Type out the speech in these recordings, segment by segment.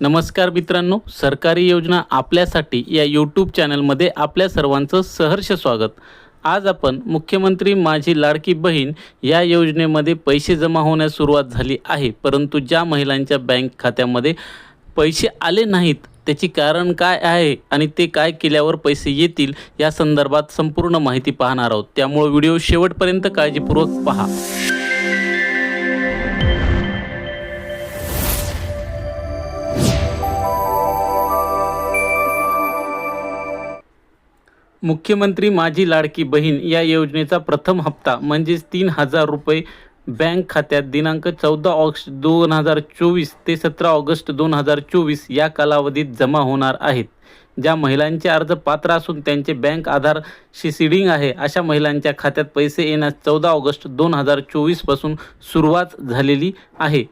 नमस्कार मित्रांनो सरकारी योजना आपल्यासाठी या यूट्यूब चॅनलमध्ये आपल्या सर्वांचं सहर्ष स्वागत. आज आपण मुख्यमंत्री माझी लाडकी बहीण या योजनेमध्ये पैसे जमा होण्यास सुरुवात झाली आहे. परंतु ज्या महिलांच्या बँक खात्यामध्ये पैसे आले नाहीत त्याची कारण काय आहे आणि ते काय केल्यावर पैसे येतील या संदर्भात संपूर्ण माहिती पाहणार आहोत. त्यामुळे व्हिडिओ शेवटपर्यंत काळजीपूर्वक पहा. मुख्यमंत्री माझी लाडकी बहीण या योजनेचा प्रथम हप्ता म्हणजेच तीन हजार रुपये बँक खात्यात दिनांक चौदा ऑगस्ट दोन हजार चोवीस ते सतरा ऑगस्ट दोन हजार चोवीस या कालावधीत जमा होणार आहेत. ज्या महिलांचे अर्ज पात्र असून त्यांचे बँक आधारशी सीडिंग आहे अशा महिलांच्या खात्यात पैसे येण्यास चौदा ऑगस्ट दोन हजार चोवीसपासून सुरुवात झालेली आहे.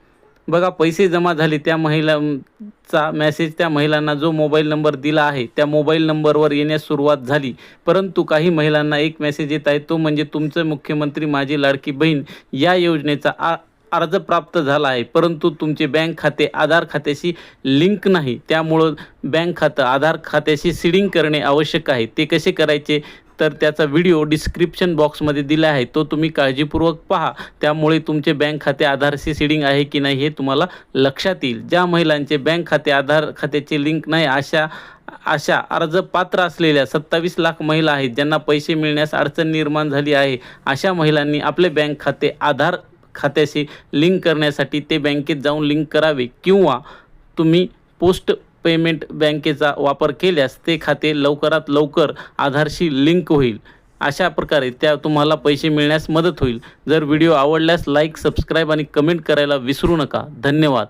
बघा पैसे जमा झाले त्या महिलांचा मेसेज त्या महिलांना जो मोबाईल नंबर दिला आहे त्या मोबाईल नंबरवर येण्यास सुरुवात झाली. परंतु काही महिलांना एक मेसेज येत आहे तो म्हणजे तुमचं मुख्यमंत्री माझी लाडकी बहीण या योजनेचा आ अर्ज प्राप्त झाला आहे. परंतु तुमचे बँक खाते आधार खात्याशी लिंक नाही. त्यामुळं बँक खातं आधार खात्याशी सिडिंग करणे आवश्यक आहे. ते कसे करायचे? तर त्याचा व्हिडिओ डिस्क्रिप्शन बॉक्समध्ये दिला आहे. तो तुम्ही काळजीपूर्वक पहा. त्यामुळे तुमचे बँक खाते आधारशी सीडिंग आहे की नाही हे तुम्हाला लक्षात येईल. ज्या महिलांचे बँक खाते आधार खात्याचे लिंक नाही अशा अशा अर्ज पात्र असलेल्या सत्तावीस लाख महिला आहेत ज्यांना पैसे मिळण्यास अडचण निर्माण झाली आहे अशा महिलांनी आपले बँक खाते आधार खात्याशी लिंक करण्यासाठी ते बँकेत जाऊन लिंक करावे किंवा तुम्ही पोस्ट पेमेंट बँकेचा वापर केल्यास ते खाते लवकरात लवकर आधारशी लिंक होईल. अशा प्रकारे त्या तुम्हाला पैसे मिळण्यास मदत होईल. जर व्हिडिओ आवडल्यास लाईक सबस्क्राईब आणि कमेंट करायला विसरू नका. धन्यवाद.